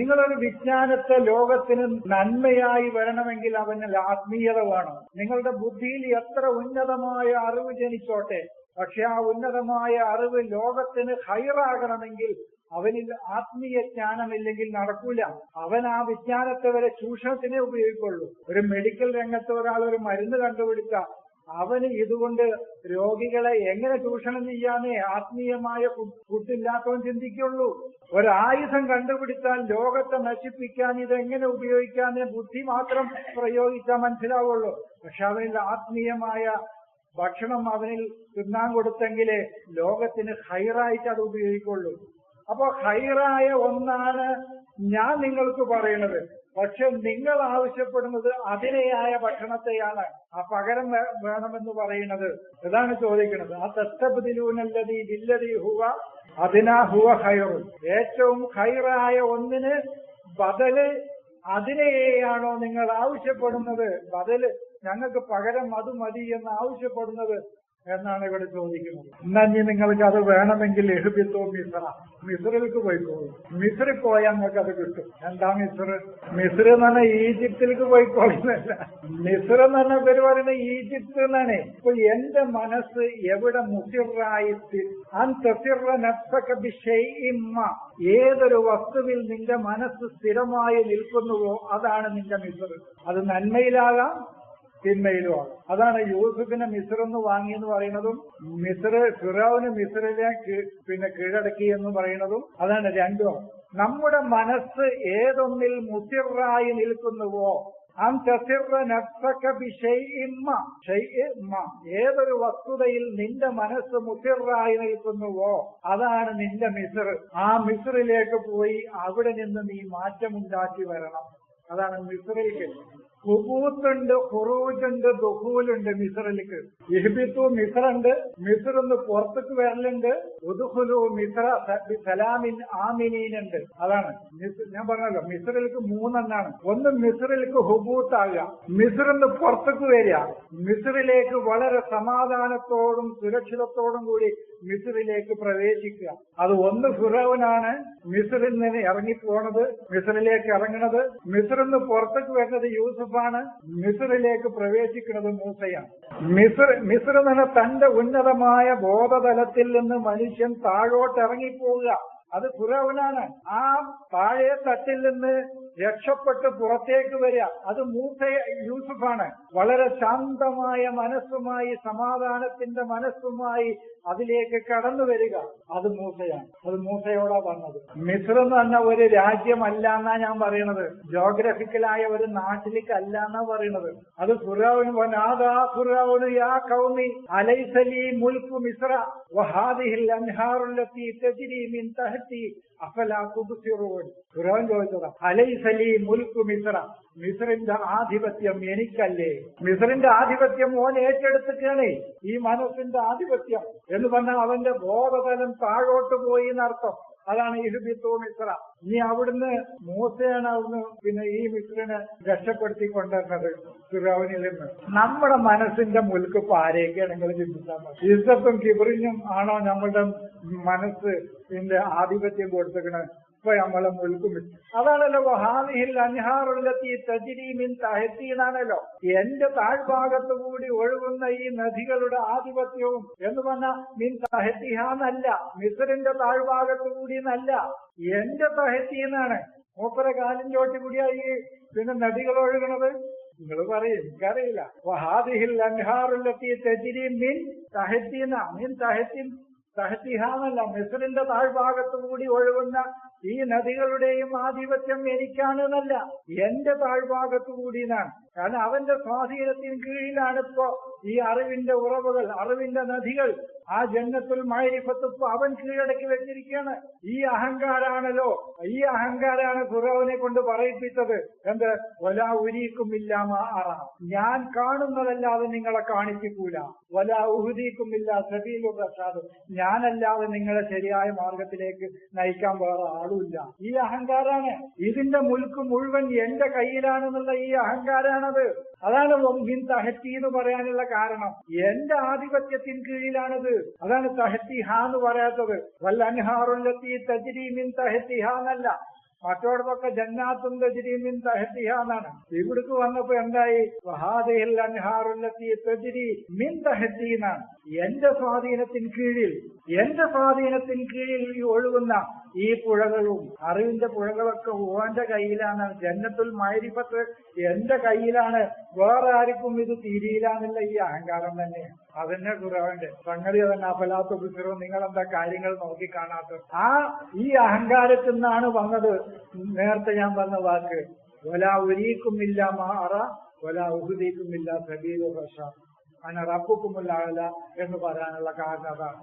നിങ്ങളൊരു വിജ്ഞാനത്തെ ലോകത്തിന് നന്മയായി വരണമെങ്കിൽ അവന് ആത്മീയത വേണം. നിങ്ങളുടെ ബുദ്ധിയിൽ എത്ര ഉന്നതമായ അറിവ് ജനിച്ചോട്ടെ പക്ഷെ ആ ഉന്നതമായ അറിവ് ലോകത്തിന് ഹൈറാകണമെങ്കിൽ അവനിൽ ആത്മീയ ജ്ഞാനമില്ലെങ്കിൽ നടക്കൂല. അവൻ ആ വിജ്ഞാനത്തെ വരെ ചൂഷണത്തിനെ ഉപയോഗിക്കുള്ളൂ. ഒരു മെഡിക്കൽ രംഗത്ത് ഒരാൾ ഒരു മരുന്ന് കണ്ടുപിടിച്ച അവന് ഇതുകൊണ്ട് രോഗികളെ എങ്ങനെ ചൂഷണം ചെയ്യാനേ ആത്മീയമായ ഫുഡില്ലാത്തവൻ ചിന്തിക്കുള്ളൂ. ഒരു ആയുധം കണ്ടുപിടിച്ചാൽ ലോകത്തെ നശിപ്പിക്കാൻ ഇതെങ്ങനെ ഉപയോഗിക്കാനേ ബുദ്ധി മാത്രം പ്രയോഗിച്ചാൽ മനസ്സിലാവുള്ളൂ. പക്ഷെ അവനിൽ ആത്മീയമായ ഭക്ഷണം അവനിൽ തിന്നാൻ കൊടുത്തെങ്കിലേ ലോകത്തിന് ഹൈറായിട്ട് അത് ഉപയോഗിക്കുള്ളൂ. അപ്പൊ ഹൈറായ ഒന്നാണ് ഞാൻ നിങ്ങൾക്ക് പറയണത് പക്ഷെ നിങ്ങൾ ആവശ്യപ്പെടുന്നത് അതിനെയായ ഭക്ഷണത്തെയാണ്. ആ പകരം വേണമെന്ന് പറയുന്നത് ഇതാണ് ചോദിക്കുന്നത് ആ തത്തബദിലൂനല്ലതി വില്ലതി ഹുവ അതിനാ ഹുവ ഹൈറു ഏറ്റവും ഹൈറായ ഒന്നിന് ബദൽ അതിനെയാണോ നിങ്ങൾ ആവശ്യപ്പെടുന്നത്? ബദൽ ഞങ്ങൾക്ക് പകരം അത് മതി എന്ന് ആവശ്യപ്പെടുന്നത്. എന്നാണ് ഇവിടെ ചോദിക്കുന്നത്. എന്നാ ഇനി നിങ്ങൾക്ക് അത് വേണമെങ്കിൽ എഹുബിത്തോ മിസ്ര. പോയി പോയിക്കോളൂ മിസ്രിൽ പോയാൽ നിങ്ങൾക്ക് അത് കിട്ടും. എന്താ മിസ്ർ മിസ്ർ എന്ന് പറഞ്ഞാൽ ഈജിപ്തിലേക്ക് പോയിക്കോളുന്നല്ല മിസ്ർ എന്ന് പറഞ്ഞ പേര് പറയുന്നത് ഈജിപ്ത് എന്നാണ് ഇപ്പൊ എന്റെ മനസ്സ് എവിടെ മുസിറായി ഏതൊരു വസ്തുവിൽ നിന്റെ മനസ്സ് സ്ഥിരമായി നിൽക്കുന്നുവോ അതാണ് നിന്റെ മിസ്ര. അത് നന്മയിലാകാം തിന്മയിലുമാണ് അതാണ് യൂസുഫിനെ മിസ്ർ എന്ന് വാങ്ങി എന്ന് പറയുന്നതും മിസ്ര ഫിറാവിന് മിസ്റിനെ കീ- പിന്നെ കീഴടക്കി എന്ന് പറയുന്നതും അതാണ് രണ്ടും. നമ്മുടെ മനസ്സ് ഏതൊന്നിൽ മുസിറായി നിൽക്കുന്നുവോ. ഏതൊരു വസ്തുതയിൽ നിന്റെ മനസ്സ് മുസിറായി നിൽക്കുന്നുവോ അതാണ് നിന്റെ മിസർ. ആ മിസറിലേക്ക് പോയി അവിടെ നിന്ന് നീ മാറ്റമുണ്ടാക്കി വരണം. അതാണ് മിസ്റിലേക്ക്. ഹുബൂത്തുണ്ട് ഹുറൂജുണ്ട് ദുഹൂലുണ്ട് മിസറിലേക്ക്. ഇഹ്ബിത്തു മിസറുണ്ട് മിസറൊന്ന് പുറത്തേക്ക് വരലുണ്ട്. ഉദുഹുലു മിസ്ര സ- സലാമിൻ ആമിനീനുണ്ട്. അതാണ്. ഞാൻ പറഞ്ഞല്ലോ മിസറിലേക്ക് മൂന്നെണ്ണാണ്. ഒന്ന് മിസറിലേക്ക് ഹുബൂത്താകുക മിസറിന്ന് പുറത്തേക്ക് വരിക. മിസറിലേക്ക് വളരെ സമാധാനത്തോടും സുരക്ഷിതത്തോടും കൂടി മിസറിലേക്ക് പ്രവേശിക്കുക. അത് ഒന്ന് ഫിറോവനാണ് മിസറിൽ നിന്ന് ഇറങ്ങിപ്പോണത് മിസറിലേക്ക് ഇറങ്ങണത്. മിസറിൽ നിന്ന് പുറത്തേക്ക് വരുന്നത് യൂസുഫാണ് മിസറിലേക്ക് പ്രവേശിക്കുന്നത് മൂസയാണ്. മിസർ മിസർ എന്ന തന്റെ ഉന്നതമായ ബോധതലത്തിൽ നിന്ന് മനുഷ്യൻ താഴോട്ട് ഇറങ്ങിപ്പോവുക അത് ഫിറോവനാണ് ആ താഴെ തട്ടിൽ നിന്ന് രക്ഷപ്പെട്ട് പുറത്തേക്ക് വരിക. അത് മൂസ യൂസുഫാണ്. വളരെ ശാന്തമായ മനസ്സുമായി സമാധാനത്തിന്റെ മനസ്സുമായി അതിലേക്ക് കടന്നു വരിക. അത് മൂസയാണ്. അത് മൂസയോടാ പറഞ്ഞത് മിശ്രം എന്ന് പറഞ്ഞ ഒരു രാജ്യമല്ല എന്നാ ഞാൻ പറയണത്. ജോഗ്രഫിക്കലായ ഒരു നാട്ടിലേക്ക് അല്ല എന്നാ പറയണത്. അത് ഫുറാവിന് വനാദാ യാ കൗമി അലൈസലി മുൽക്കു മിസ്ര വഹാദിഹിൽ അൻഹാറുല്ലത്തി മിൻ തഹത്തി അഫലാ തുബ്സിറൂൻ. ഫിറോൻ ചോദിച്ചതാ അലൈസലി മുൽക്കു മിസ്ര മിസറിന്റെ ആധിപത്യം എനിക്കല്ലേ? മിസറിന്റെ ആധിപത്യം ഓൻ ഏറ്റെടുത്തിട്ടാണ് ഈ മനസ്സിന്റെ ആധിപത്യം എന്ന് പറഞ്ഞാൽ അവന്റെ ബോധതലം താഴോട്ട് പോയി എന്നർത്ഥം. അതാണ് ഇഹുബിത്തു മിശ്ര. നീ അവിടുന്ന് മൂസയാണ് അവിടുന്ന് പിന്നെ ഈ മിശ്രനെ രക്ഷപ്പെടുത്തി കൊണ്ടുവരുന്നത് ഫിറോനിൽ നിന്ന് നമ്മുടെ മനസ്സിന്റെ മുൽക്ക് ഇപ്പൊ ആരെയൊക്കെയാണ് നിങ്ങൾ ചിന്തിച്ചാൽ ഇസത്തും കിബറിനും ആണോ നമ്മുടെ മനസ്സ് ആധിപത്യം കൊടുത്തേക്കണത് നമ്മളെ മുൽക്കും അതാണല്ലോ വഹാദിഹിൽ അൻഹാറുള്ളത്തി തജിരീമിൻ തഹത്തീനാണല്ലോ എന്റെ താഴ്ഭാഗത്തു കൂടി ഒഴുകുന്ന ഈ നദികളുടെ ആധിപത്യവും എന്ന് പറഞ്ഞ മിൻ തഹത്തിഹാന്നല്ല മിസറിന്റെ താഴ്ഭാഗത്തു കൂടി എന്നല്ല എന്റെ തഹത്തീന്നാണ് മൂപ്പര കാലിൻ ചോട്ടി കൂടിയാ ഈ പിന്നെ നദികൾ ഒഴുകണത്. നിങ്ങൾ പറയും എനിക്കറിയില്ല. വഹാദിഹിൽ അൻഹാറുള്ളത്തി തജിരി മിൻ തഹത്തീന മിൻ തഹത്തിൻ തഹത്തിഹാന്നല്ല മിസറിന്റെ താഴ്ഭാഗത്തു കൂടി ഒഴുകുന്ന ഈ നദികളുടെയും ആധിപത്യം എനിക്കാണെന്നല്ല എന്റെ താഴ്ഭാഗത്തു കൂടി എന്നാണ് കാരണം അവന്റെ സ്വാധീനത്തിന് കീഴിലാണ് ഇപ്പോ ഈ അറിവിന്റെ ഉറവുകൾ അറിവിന്റെ നദികൾ. ആ ജന്മത്തിൽ മാരിഫത്ത് അവൻ കീഴടക്കി വെച്ചിരിക്കുകയാണ്. ഈ അഹങ്കാരാണല്ലോ ഈ അഹങ്കാരാണ് ഫിറോവിനെ കൊണ്ട് പറയിപ്പിച്ചത്. എന്ത്? വല ഉരീക്കുമില്ലാമ അറ ഞാൻ കാണുന്നതല്ലാതെ നിങ്ങളെ കാണിപ്പിക്കൂല വല ഉഹുദീക്കുമില്ല സബീലു പ്രസാദ് ഞാനല്ലാതെ നിങ്ങളെ ശരിയായ മാർഗത്തിലേക്ക് നയിക്കാൻ വേറെ ആളുമില്ല ഈ അഹങ്കാരാണ്. ഇതിന്റെ മുൽക്ക് മുഴുവൻ എന്റെ കയ്യിലാണെന്നുള്ള ഈ അഹങ്കാരാണത്. അതാണ് മിൻ തഹത്തി എന്ന് പറയാനുള്ള കാരണം. എന്റെ ആധിപത്യത്തിന് കീഴിലാണത്. അതാണ് തഹത്തിഹ എന്ന് പറയാത്തത്. വല്ല അൻഹാറുല്ലത്തി തജ്രി മിൻ തഹത്തിഹ എന്നല്ല. ജന്നാത്തും തജിരിമിൻ തഹത്തിഹ എന്നാണ്. ഇവിടേക്ക് വന്നപ്പോ എന്തായി? വഹാദയിൽ അൻഹാറുല്ലത്തി തജിരി മിൻ തഹത്തി എന്നാണ്. എന്റെ സ്വാധീനത്തിന് കീഴിൽ എന്റെ സ്വാധീനത്തിന് കീഴിൽ ഈ ഒഴുകുന്ന ഈ പുഴകളും അറിവിന്റെ പുഴകളൊക്കെ ഓന്റെ കയ്യിലാണ്. ജന്നത്തുൽ മായിരിപ്പത്ത് എന്റെ കയ്യിലാണ്. വേറെ ആർക്കും ഇത് തിരിയില്ലാന്നുള്ള ഈ അഹങ്കാരം തന്നെ. അതന്നെ കുറവുണ്ട് സംഗതി തന്നെ അഫലാത്ത പുസ്തകം നിങ്ങൾ എന്താ കാര്യങ്ങൾ നോക്കി കാണാത്തത് ആ ഈ അഹങ്കാരത്തിൽ നിന്നാണ് വന്നത്. നേരത്തെ ഞാൻ പറഞ്ഞ വാക്ക്. ഒല ഒരീക്കുമില്ല മാറ ഒല ഉഹുദീക്കുമില്ല സബീലു റഷ അങ്ങനെ റബ്ബുക്കുമില്ല എന്ന് പറയാനുള്ള കാരണം അതാണ്.